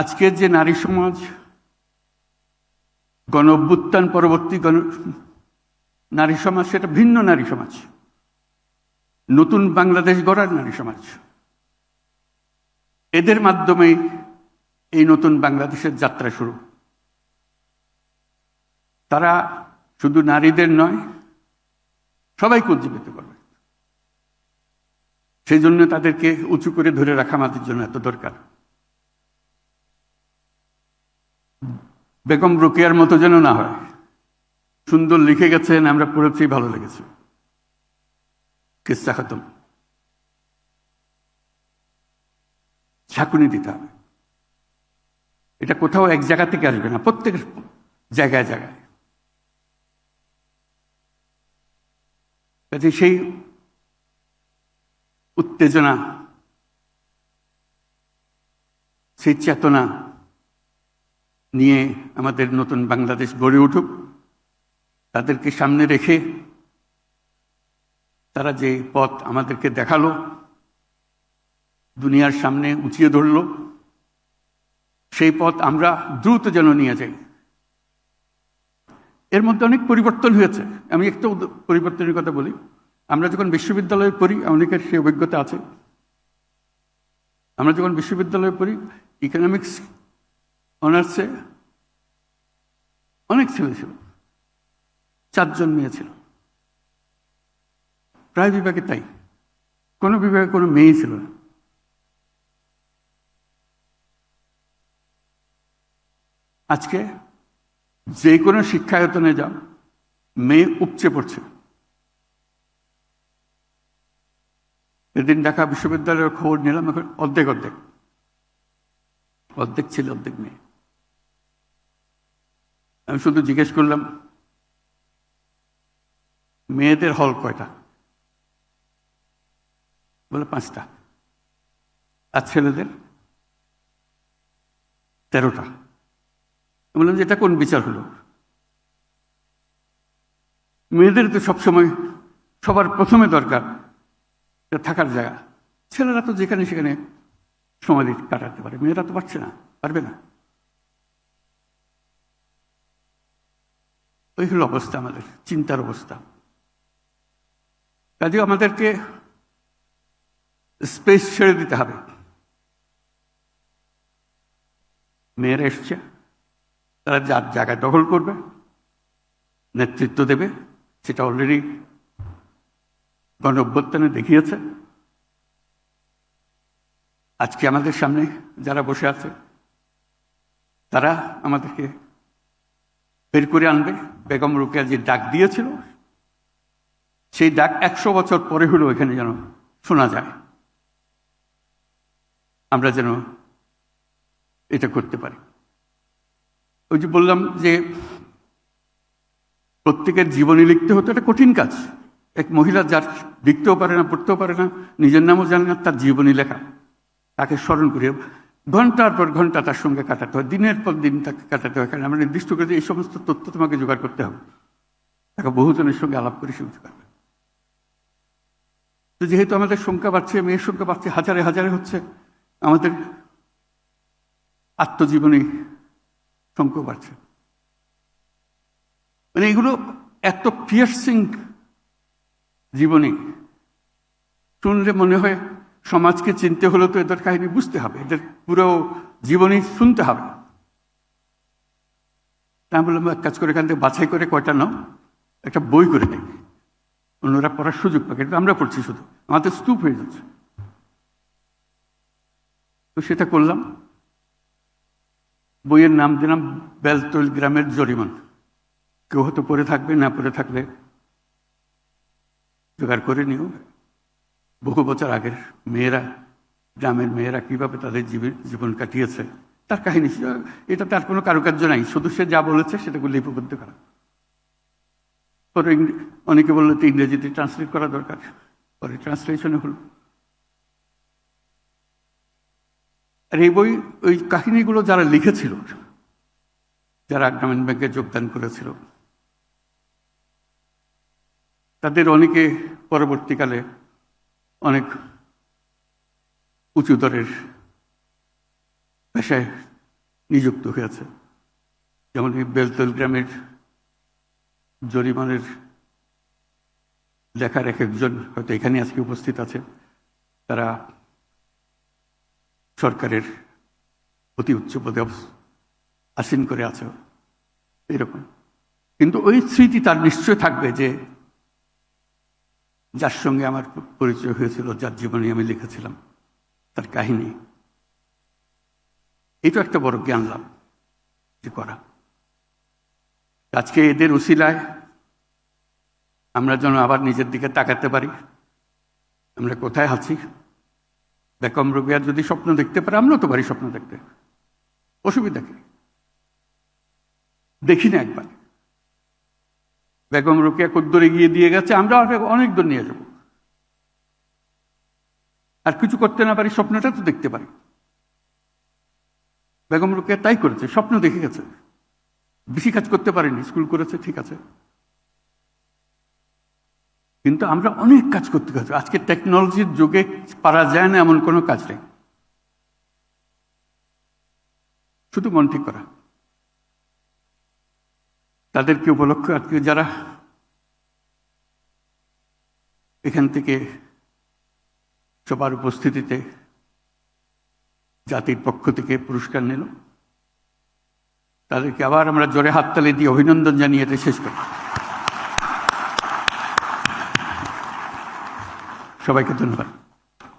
আজকের যে নারী সমাজ গণ অভ্যুত্থান পরবর্তী গণ, নারী সমাজ, সেটা ভিন্ন নারী সমাজ। নতুন বাংলাদেশ গড়ার নারী সমাজ। এদের মাধ্যমে এই নতুন বাংলাদেশের যাত্রা শুরু। তারা শুধু নারীদের নয়, সবাইকে উজ্জীবিত করবে। সেই জন্য তাদেরকে উঁচু করে ধরে রাখা আমাদের জন্য এত দরকার। বেগম রোকেয়ার মতো যেন না হয়। সুন্দর লিখে গেছেন, আমরা পড়েছি, ভালো লেগেছে। কিস্তা খতম। ঝাঁকুনি দিতে হবে। এটা কোথাও এক জায়গা থেকে আসবে না প্রত্যেকের জায়গায় জায়গায়। কাজে সেই উত্তেজনা, সেই চেতনা নিয়ে আমাদের নতুন বাংলাদেশ গড়ে উঠুক, তাদেরকে সামনে রেখে তারা যে পথ আমাদেরকে দেখাল, দুনিয়ার সামনে উঁচিয়ে ধরল, সেই পথ আমরা দ্রুত যেন নিয়ে যাই। এর মধ্যে অনেক পরিবর্তন হয়েছে। আমি একটা পরিবর্তনের কথা বলি। আমরা যখন বিশ্ববিদ্যালয়ে পড়ি, অনেকের সেই অভিজ্ঞতা আছে। আমরা যখন বিশ্ববিদ্যালয়ে পড়ি ইকোনমিক্স অনার্সে অনেক ছেলে ছিল, চারজন মেয়ে ছিল। প্রায় বিভাগে তাই, কোনো বিভাগে কোনো মেয়ে ছিল না। আজকে যে কোনো শিক্ষায়তনে যাও, মেয়ে উপচে পড়ছে। এদিন ঢাকা বিশ্ববিদ্যালয়ের খবর নিলাম, এখন অর্ধেক অর্ধেক। অর্ধেক ছিল, অর্ধেক মেয়ে। আমি শুধু জিজ্ঞেস করলাম, মেয়েদের হল কয়টা? বলে পাঁচটা। আর ছেলেদের? তেরোটা। বললাম যে এটা কোন বিচার হলো? মেয়েদের তো সবসময় সবার প্রথমে দরকার থাকার জায়গা। ছেলেরা তো যেখানে সেখানে সময় কাটাতে পারে, মেয়েরা তো পারছে না, পারবে না। ওই হলো অবস্থা আমাদের, চিন্তার অবস্থা। কাজে আমাদেরকে স্পেস ছেড়ে দিতে হবে। মেয়েরা এসছে, তারা যার জায়গায় দখল করবে, নেতৃত্ব দেবে, সেটা অলরেডি গণ অভ্যুত্থানে দেখিয়েছে। আজকে আমাদের সামনে যারা বসে আছে, তারা আমাদেরকে বের করে আনবে। বেগম রোকেয়া যে ডাক দিয়েছিল, সেই ডাক একশো বছর পরে হলেও এখানে যেন শোনা যায়। আমরা যেন এটা করতে পারি। ওই যে বললাম যে প্রত্যেকের জীবনী লিখতে হতো, এটা কঠিন কাজ। এক মহিলা যার লিখতেও পারে না, পড়তেও পারে না, নিজের নামও জানে না, তার জীবনী লেখা, তাকে স্মরণ করে ঘণ্টার পর ঘণ্টা তার সঙ্গে কাটাতে হয়, দিনের পর দিন তাকে কাটাতে হয় কারণ আমরা নির্দিষ্ট করে এই সমস্ত তথ্য তোমাকে জোগাড় করতে হবে, তাকে বহুজনের সঙ্গে আলাপ করে সে জোগাড় করে। তো যেহেতু আমাদের সংখ্যা বাড়ছে, মেয়ের সংখ্যা বাড়ছে, হাজারে হাজারে হচ্ছে, আমাদের আত্মজীবনী সংখ্যা বাড়ছে মানে এগুলো এত পিয়ার্সিং জীবনী, শুনলে মনে হয় সমাজকে চিনতে হলে তো এদের কাহিনী বুঝতে হবে। এদের পুরো জীবনী শুনতে হবে। তা বললাম, এক কাজ করে এখান থেকে বাছাই করে কয়টা নাও, একটা বই করে নেই অন্যরা পড়ার সুযোগ পাবে কিন্তু আমরা পড়ছি শুধু। আমাদের স্তূপ হয়ে যাচ্ছে। তো সেটা করলাম। বইয়ের নাম দিলাম, বেলতল গ্রামের জরিমান। কেউ হয়তো পড়ে থাকবে, না পড়ে থাকলে জোগাড় করে নিও। বহু বছর আগের মেয়েরা, গ্রামের মেয়েরা কীভাবে তাদের জীবন জীবন কাটিয়েছে, তার কাহিনী, এটা তার কোনো কারুকার্য নাই। শুধু সে যা বলেছে সেটাকে লিপিবদ্ধ করা। পরে অনেকে বলল তো ইংরেজিতে ট্রান্সলেট করা দরকার। পরে ট্রান্সলেশনে হলো। আর এই বই, ওই কাহিনীগুলো যারা লিখেছিল, যারা গ্রামীণ ব্যাংকে যোগদান করেছিল, তাদের অনেকে পরবর্তীকালে অনেক উঁচু দরের পেশায় নিযুক্ত হয়েছে। যেমন এই বেলতল গ্রামের জরিমানের লেখার এক একজন হয়তো এখানে আজকে উপস্থিত আছে। তারা সরকারের অতি উচ্চ পদে আসীন করে আছে। এরকম। কিন্তু ওই স্মৃতি তার নিশ্চয় থাকবে যে যার সঙ্গে আমার পরিচয় হয়েছিল, যার জীবনে আমি লিখেছিলাম, তার কাহিনী। এটা একটা বড় জ্ঞান লাভ যে করা। আজকে এদের উশিলায় আমরা যেন আবার নিজের দিকে তাকাতে পারি। আমরা কোথায় আছি? বেকম রোগিয়া যদি স্বপ্ন দেখতে পারে? আমরাও তো পারি স্বপ্ন দেখতে। অসুবিধা কি? দেখি না একবার। বেগম রোকেয়া কদ্দরে গিয়ে দিয়ে গেছে, আমরা অনেক দূর নিয়ে যাব। আর কিছু করতে না পারি, স্বপ্নটা তো দেখতে পারি। বেগম রোকেয়া তাই করেছে, স্বপ্ন দেখে গেছে। বেশি কাজ করতে পারেনি, স্কুল করেছে, ঠিক আছে। কিন্তু আমরা অনেক কাজ করতে গেছি। আজকে টেকনোলজির যুগে পারা যায় না, এমন কোনো কাজ নেই। শুধু মন ঠিক করা। তাদেরকে উপলক্ষ আজকে যারা এখান থেকে সবার উপস্থিতিতে জাতির পক্ষ থেকে পুরস্কার নিল। তাদেরকে আবার আমরা জোরে হাততালি দিয়ে অভিনন্দন জানিয়ে এটা শেষ করি সবাইকে ধন্যবাদ।